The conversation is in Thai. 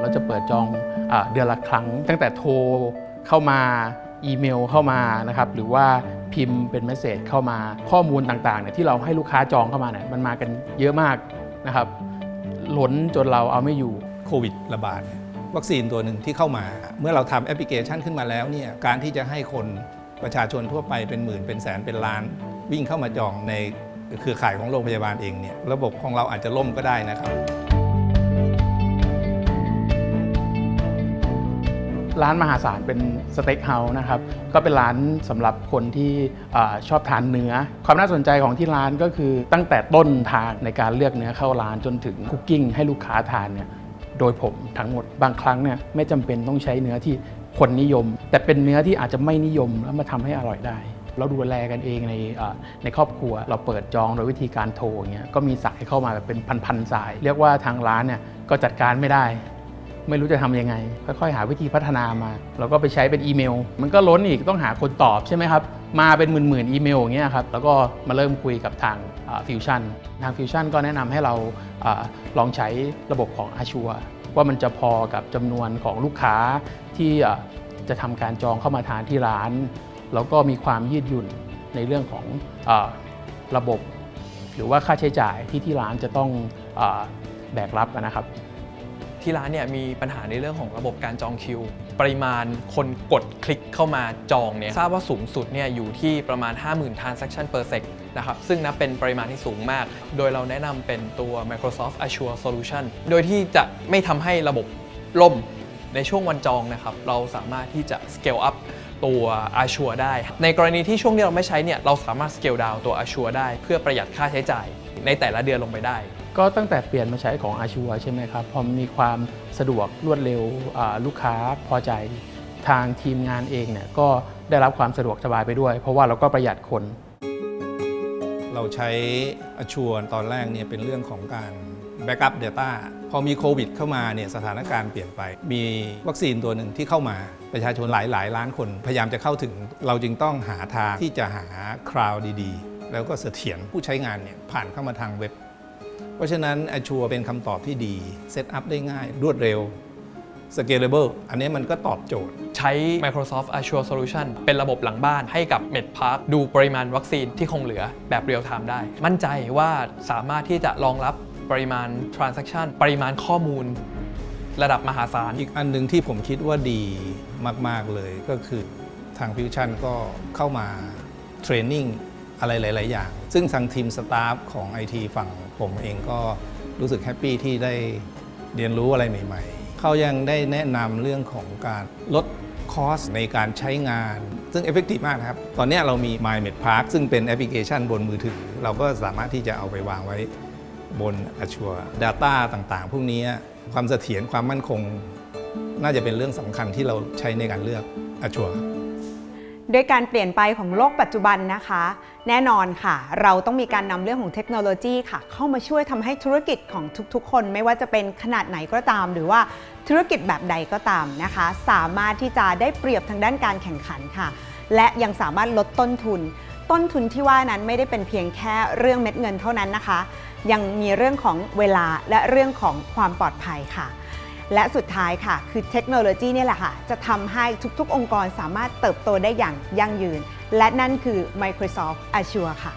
เราจะเปิดจองอเดือนละครั้ง ตั้งแต่โทรเข้ามาอีเมลเข้ามานะครับหรือว่าพิมพ์เป็นเมสเซจเข้ามาข้อมูลต่างๆเนี่ยที่เราให้ลูกค้าจองเข้ามาเนี่ยมันมากันเยอะมากนะครับล้นจนเราเอาไม่อยู่โควิดระบาดวัคซีนตัวหนึ่งที่เข้ามา เมื่อเราทำแอปพลิเคชันขึ้นมาแล้วเนี่ยการที่จะให้คนประชาชนทั่วไปเป็นหมื่นเป็นแสนเป็นล้าน วิ่งเข้ามาจองในเครือข่ายของโรงพยาบาลเองเนี่ยระบบของเราอาจจะล่มก็ได้นะครับ ร้านมหาศาลเป็นสเต็กเฮาส์นะครับก็เป็นร้านสำหรับคนที่อชอบทานเนื้อ ความน่าสนใจของที่ร้านก็คือตั้งแต่ต้นทางในการเลือกเนื้อเข้าร้านจนถึงคุกกิ้งให้ลูกค้าทานเนี่ยโดยผมทั้งหมดบางครั้งเนี่ยไม่จำเป็นต้องใช้เนื้อที่คนนิยม แต่เป็นเนื้อที่อาจจะไม่นิยมแล้วมาทำให้อร่อยได้ เราดูแลกันเองในในครอบครัว เราเปิดจองโดยวิธีการโทรอย่างเงี้ยก็มีสายเข้ามาแบบเป็นพันๆสาย เรียกว่าทางร้านเนี่ยก็จัดการไม่ได้ ไม่รู้จะทำยังไง ค่อยๆ หาวิธีพัฒนามาแล้วก็ไปใช้เป็นอีเมล มันก็ล้นอีกต้องหาคนตอบใช่ไหมครับ มาเป็นหมื่นๆอีเมลอย่างเงี้ยครับแล้วก็มาเริ่มคุยกับทางฟิวชั่นทางฟิวชั่นก็แนะนำให้เราอลองใช้ระบบของอาชัวว่ามันจะพอกับจำนวนของลูกค้าที่จะทำการจองเข้ามาทานที่ร้าน แล้วก็มีความยืดหยุ่นในเรื่องของอระบบ หรือว่าค่าใช้จ่ายที่ที่ร้านจะต้องอแบกรับนะครับ ที่ร้านเนี่ยมีปัญหาในเรื่องของระบบการจองคิว ปริมาณคนกดคลิกเข้ามาจองเนี่ยทราบว่าสูงสุดเนี่ยอยู่ที่ประมาณ 50,000 transaction per sec นะครับซึ่งนับเป็นปริมาณที่สูงมาก โดยเราแนะนำเป็นตัว Microsoft Azure Solution โดยที่จะไม่ทำให้ระบบล่มในช่วงวันจองนะครับเราสามารถที่จะ scale up ตัว Azure ได้ ในกรณีที่ช่วงที่เราไม่ใช้เนี่ยเราสามารถ scale down ตัว Azure ได้ เพื่อประหยัดค่าใช้จ่าย ในแต่ละเดือนลงไปได้ ก็ตั้งแต่เปลี่ยนมาใช้ของอาชัวใช่ไหมครับ พอมีความสะดวกรวดเร็วอ่าลูกค้าพอใจทางทีมงานเองเนี่ยก็ได้รับความสะดวกสบายไปด้วย เพราะว่าเราก็ประหยัดคน เราใช้อชัวตอนแรกเนี่ยเป็นเรื่องของการแบ็กอัพ Data พอมีโควิดเข้ามาเนี่ยสถานการณ์เปลี่ยนไป มีวัคซีนตัวหนึ่งที่เข้ามาประชาชนหลายหลายล้านคน พยายามจะเข้าถึงเราจึงต้องหาทางที่จะหาคราวดี ๆ แล้วก็เสถียรผู้ใช้งานเนี่ยผ่านเข้ามาทางเว็บ เพราะฉะนั้นอชัวเป็นคำตอบที่ดีเซตอัพได้ง่าย รวดเร็ว scalable อันนี้มันก็ตอบโจทย์ ใช้ Microsoft Azure Solution เป็นระบบหลังบ้านให้กับ MedPark ดูปริมาณวัคซีนที่คงเหลือแบบเรียลไทม์ได้ มั่นใจว่าสามารถที่จะรองรับปริมาณ Transaction ปริมาณข้อมูล ระดับมหาศาล อีกอันหนึ่งที่ผมคิดว่าดีมาก ๆ เลยก็คือทางฟิวชั่นก็เข้ามาเทรนนิ่ง อะไรหลาย ๆ อย่าง ซึ่งทางทีมสตาฟของ IT ฝั่งผมเองก็รู้สึกแฮปปี้ที่ได้เรียนรู้อะไรใหม่ ๆ เขายังได้แนะนำเรื่องของการลดคอสในการใช้งาน ซึ่งเอฟเฟกตีมากนะครับ ตอนนี้เรามี MyMed Park ซึ่งเป็นแอปพลิเคชันบนมือถือ เราก็สามารถที่จะเอาไปวางไว้บน Azure Data ต่าง ๆ พวกนี้ความเสถียรความมั่นคง น่าจะเป็นเรื่องสำคัญที่เราใช้ในการเลือก Azure ด้วยการเปลี่ยนไปของโลกปัจจุบันนะคะ แน่นอนค่ะ เราต้องมีการนำเรื่องของเทคโนโลยีค่ะ เข้ามาช่วยทำให้ธุรกิจของทุกๆ คนไม่ว่าจะเป็นขนาดไหนก็ตาม หรือว่าธุรกิจแบบใดก็ตามนะคะ สามารถที่จะได้เปรียบทางด้านการแข่งขันค่ะ และยังสามารถลดต้นทุน ต้นทุนที่ว่านั้นไม่ได้เป็นเพียงแค่เรื่องเม็ดเงินเท่านั้นนะคะ ยังมีเรื่องของเวลาและเรื่องของความปลอดภัยค่ะ และสุดท้ายค่ะ คือเทคโนโลยีนี่แหละค่ะ จะทำให้ทุกๆ องค์กรสามารถเติบโตได้อย่างยั่งยืน และนั่นคือ Microsoft Azure ค่ะ